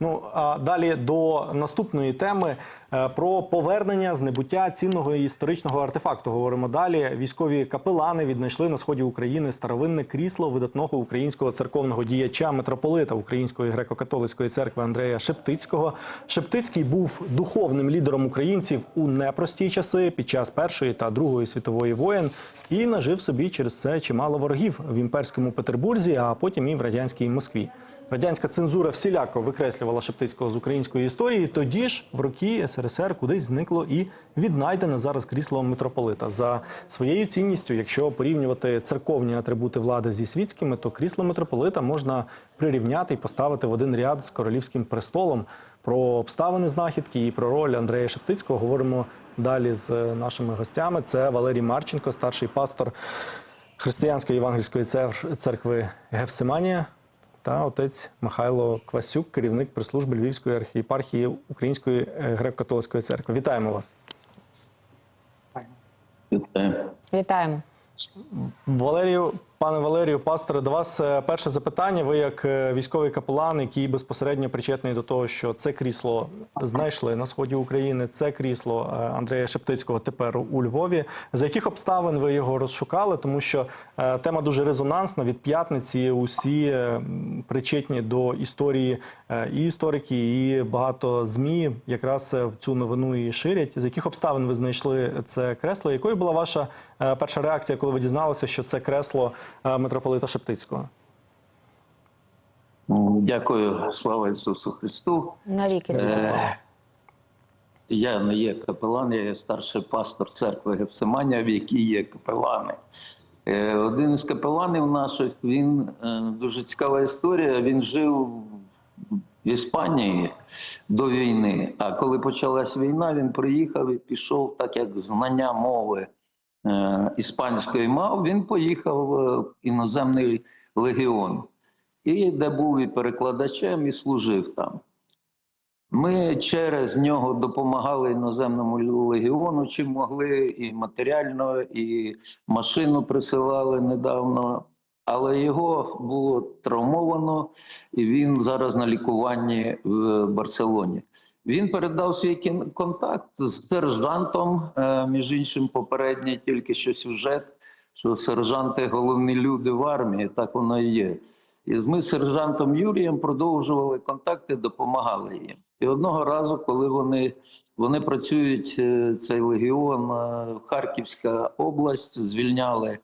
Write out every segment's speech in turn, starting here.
Ну а далі до наступної теми е, про повернення з небуття цінного історичного артефакту. Говоримо далі. Військові капелани віднайшли на сході України старовинне крісло видатного українського церковного діяча митрополита Української греко-католицької церкви Андрея Шептицького. Шептицький був духовним лідером українців у непрості часи під час першої та другої світової воєн і нажив собі через це чимало ворогів в імперському Петербурзі, а потім і в радянській Москві. Радянська цензура всіляко викреслювала Шептицького з української історії. Тоді ж в роки СРСР кудись зникло і віднайдене зараз крісло митрополита. За своєю цінністю, якщо порівнювати церковні атрибути влади зі світськими, то крісло митрополита можна прирівняти і поставити в один ряд з королівським престолом. Про обставини знахідки і про роль Андрея Шептицького говоримо далі з нашими гостями. Це Валерій Марченко, старший пастор Християнської євангельської цер- церкви Гефсиманія та отець Михайло Квасюк, керівник прес-служби Львівської архієпархії Української е, греко-католицької церкви. Вітаємо вас. Вітаю. Вітаємо. Валерію, пане Валерію, пасторе, до вас е, перше запитання. Ви як е, військовий капелан, який безпосередньо причетний до того, що це крісло знайшли на сході України. Це крісло е, Андрея Шептицького тепер у Львові. За яких обставин ви його розшукали? Тому що тема дуже резонансна. Від п'ятниці усі причетні до історії і історики, і багато змі якраз цю новину і ширять. З яких обставин ви знайшли це кресло? Якою була ваша перша реакція, коли ви дізналися, що це кресло митрополита Шептицького? Ну, Дякую, слава Ісусу Христу. Навіки Е, Я не є капелан, я є старший пастор церкви Гефсиманія, в якій є капелани. Е, Один із капеланів наших, він е, дуже цікава історія. Він жив в Іспанії до війни. А коли почалась війна, він приїхав і пішов, так як знання мови е, іспанської мав, він поїхав в іноземний легіон. І де був і перекладачем, і служив там. Ми через нього допомагали іноземному легіону, чим могли, і матеріально, і машину присилали недавно. Але його було травмовано, і він зараз на лікуванні в Барселоні. Він передав свій контакт з сержантом, е, між іншим, попередній тільки що сюжет, що сержанти головні люди в армії, так воно і є. І ми з сержантом Юрієм продовжували контакти, допомагали їм. І одного разу, коли вони, вони працюють, е, цей легіон, е, Харківська область, звільняли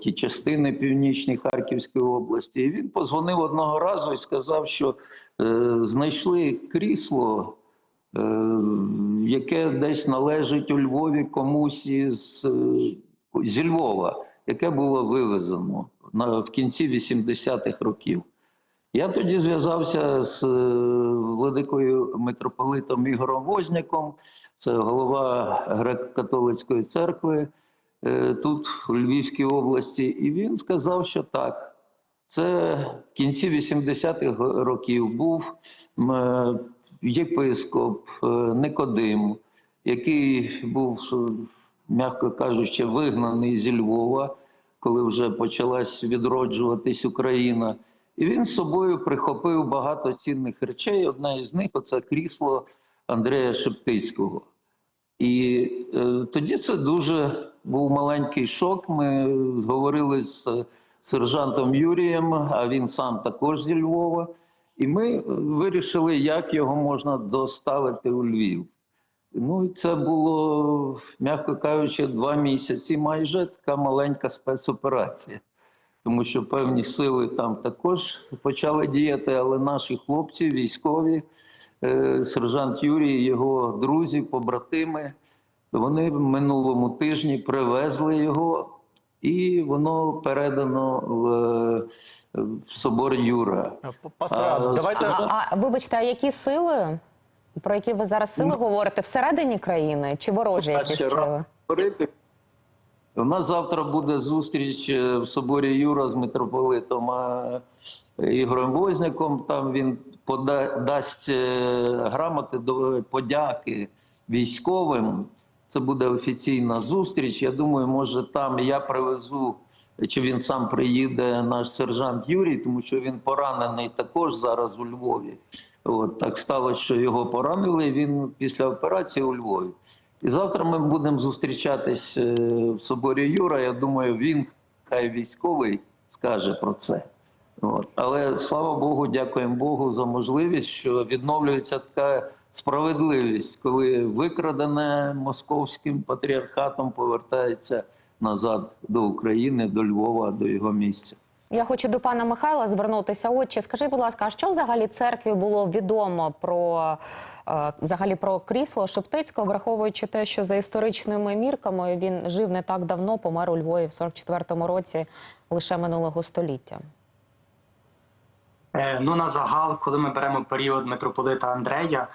ті частини північні Харківської області. І він позвонив одного разу і сказав, що е, знайшли крісло, е, яке десь належить у Львові комусь із е, зі Львова, яке було вивезено на, в кінці 80-х років. Я тоді зв'язався з е, владикою митрополитом Ігорем Возняком, це голова греко-католицької церкви е, тут, у Львівській області, і він сказав, що так. Це в кінці 80-х років був е, єпископ е, Никодим, який був, е, м'яко кажучи, вигнаний зі Львова, коли вже почалась відроджуватись Україна. І він з собою прихопив багато цінних речей. Одна із них це крісло Андрея Шептицького. І е, тоді це дуже був маленький шок. Ми говорили з е, сержантом Юрієм, а він сам також зі Львова. І ми е, вирішили, як його можна доставити у Львів. Ну, і це було, м'яко кажучи, два місяці майже така маленька спецоперація. Тому що певні сили там також почали діяти, але наші хлопці, військові, е, сержант Юрій, його друзі, побратими, вони в минулому тижні привезли його, і воно передано в, в собор Юра. Давайте А, а вибачте, а які сили? Про які ви зараз сили говорите? Всередині країни чи ворожі якісь сили? У нас завтра буде зустріч е, в соборі Юра з митрополитом Ігорем Возняком. Там він пода- дасть е, грамоти до подяки військовим. Це буде офіційна зустріч. Я думаю, може там я привезу чи він сам приїде, наш сержант Юрій, тому що він поранений також зараз у Львові. От так сталося, що його поранили. Він після операції у Львові. І завтра ми будемо зустрічатись е, в соборі Юра. Я думаю, він хай військовий скаже про це. От. Але слава Богу, дякуємо Богу за можливість, що відновлюється така справедливість, коли викрадене московським патріархатом повертається назад до України, до Львова, до його місця. Я хочу до пана Михайла звернутися. Отче, скажіть, будь ласка, а що взагалі церкві було відомо про е, взагалі про крісло Шептицького, враховуючи те, що за історичними мірками він жив не так давно, помер у Львові в 44-му році лише минулого століття. Е, Ну, на загал, коли ми беремо період митрополита Андрея,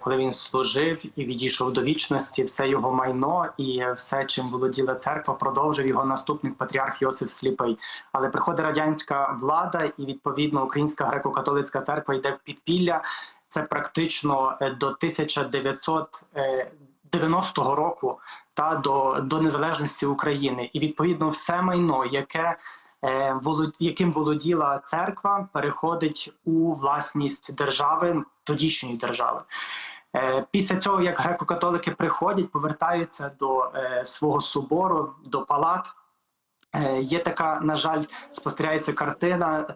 коли він служив і відійшов до вічності, все його майно і все, чим володіла церква, продовжив його наступник патріарх Йосиф Сліпий. Але приходить радянська влада, і відповідно Українська греко-католицька церква йде в підпілля. Це практично е, до 1990 року та до, до незалежності України, і відповідно все майно, яке е, яким володіла церква, переходить у власність держави, тодішньої держави. Е, Після цього, як греко-католики приходять, повертаються до е, свого собору, до палат. Е, Є така, на жаль, спостерігається картина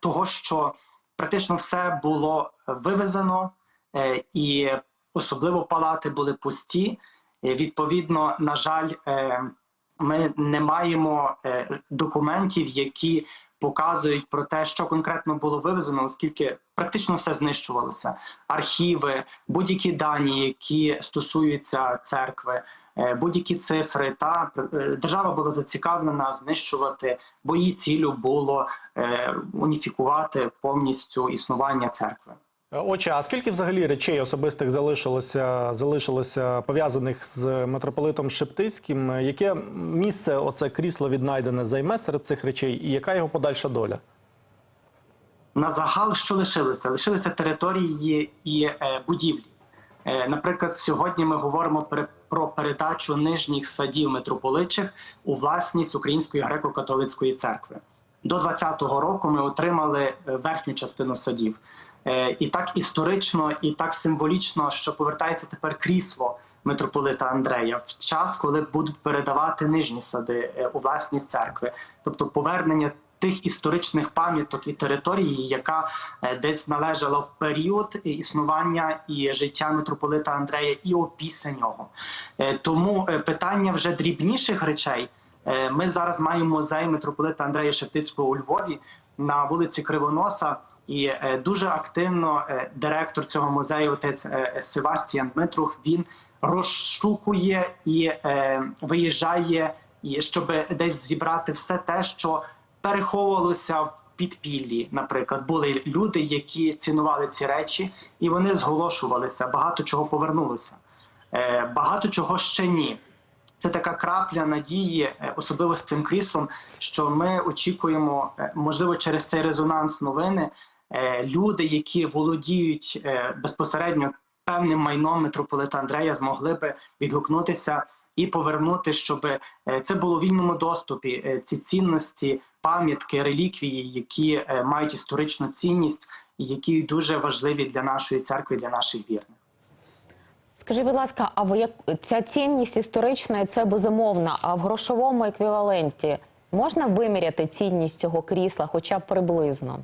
того, що практично все було вивезено, е, і особливо палати були пусті. Е, Відповідно, на жаль, е, ми не маємо е, документів, які показують про те, що конкретно було вивезено, оскільки практично все знищувалося. Архіви, будь-які дані, які стосуються церкви, е, будь-які цифри. Та е, держава була зацікавлена знищувати, бо її цілю було уніфікувати повністю існування церкви. Отже, а скільки взагалі речей особистих залишилося, залишилося пов'язаних з митрополитом Шептицьким? Яке місце оце крісло віднайдене займе серед цих речей, і яка його подальша доля? На загал, що лишилося? Лишилися території і е, будівлі. Е, наприклад, сьогодні ми говоримо про передачу нижніх садів митрополичих у власність Української греко-католицької церкви. До 20-го року ми отримали е, верхню частину садів. Е, і так історично, і так символічно, що повертається тепер крісло митрополита Андрея в час, коли будуть передавати нижні сади е, у власність церкви, тобто повернення тих історичних пам'яток і території, яка е, десь належала в період існування і життя митрополита Андрея, і опісля нього. Тому питання вже дрібніших речей. Ми зараз маємо музей митрополита Андрея Шептицького у Львові на вулиці Кривоноса. І е, дуже активно е, директор цього музею, отець е, Севастіан Дмитрух, він розшукує і виїжджає, щоб десь зібрати все те, що переховувалося в підпіллі. Наприклад, були люди, які цінували ці речі, і вони зголошувалися. Багато чого повернулося, багато чого ще ні. Це така крапля надії, особливо з цим кріслом, що ми очікуємо, можливо, через цей резонанс новини. Е, Люди, які володіють е, безпосередньо певним майном митрополита Андрея, змогли би відгукнутися і повернути, щоб е, це було в вільному доступі. Ці цінності, пам'ятки, реліквії, які мають історичну цінність і які дуже важливі для нашої церкви, для наших вірних. Скажіть, будь ласка, а ви як ця цінність історична, це безумовно, а в грошовому еквіваленті можна виміряти цінність цього крісла, хоча б приблизно?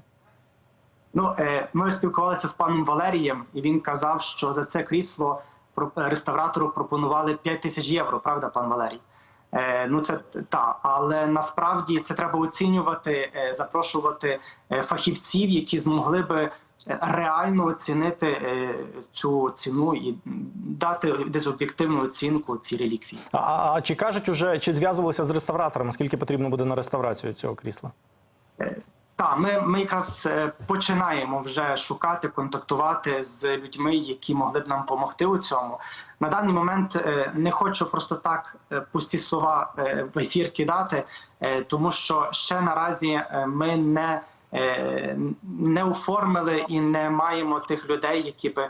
Ну, е, ми спілкувалися з паном Валерієм, і він казав, що за це крісло е, реставратору пропонували 5 тисяч євро, правда, пан Валерій? Е, ну, це та, але насправді це треба оцінювати, запрошувати фахівців, які змогли би реально оцінити цю ціну і дати десь об'єктивну оцінку цій реліквії. А, а, чи кажуть уже, чи зв'язувалися з реставраторами? Скільки потрібно буде на реставрацію цього крісла? Так, ми, ми якраз е, починаємо вже шукати, контактувати з людьми, які могли б нам допомогти у цьому. На даний момент е, не хочу просто так е, пусті слова в ефір кидати, тому що ще наразі ми не, не оформили і не маємо тих людей, які би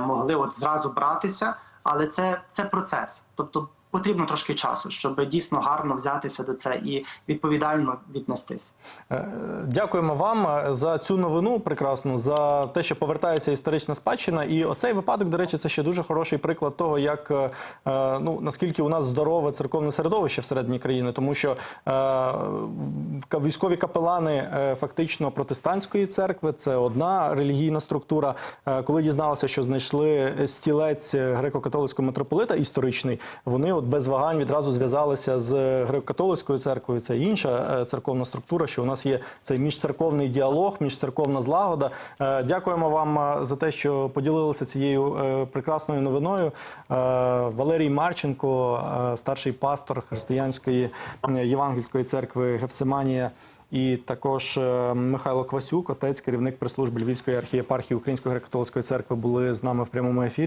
могли от зразу братися. Але це, це процес. Тобто потрібно трошки часу, щоб дійсно гарно взятися до це і відповідально віднестись. Е, Дякуємо вам е, за цю новину прекрасну, за те, що повертається історична спадщина. І оцей випадок, до речі, це ще дуже хороший приклад того, як е, ну наскільки у нас здорове церковне середовище всередині країни, тому що військові капелани фактично протестантської церкви це одна релігійна структура. Коли дізналися, що знайшли стілець греко-католицького митрополита історичний, вони от без вагань відразу зв'язалися з греко-католицькою церквою. Це інша е, церковна структура. Що у нас є цей міжцерковний діалог, міжцерковна злагода. Е, Дякуємо вам е, за те, що поділилися цією прекрасною новиною. Валерій Марченко, старший пастор християнської євангельської церкви Гефсиманія. І також Михайло Квасюк, отець, керівник прес-служби Львівської архієпархії Української греко-католицької церкви, були з нами в прямому ефірі.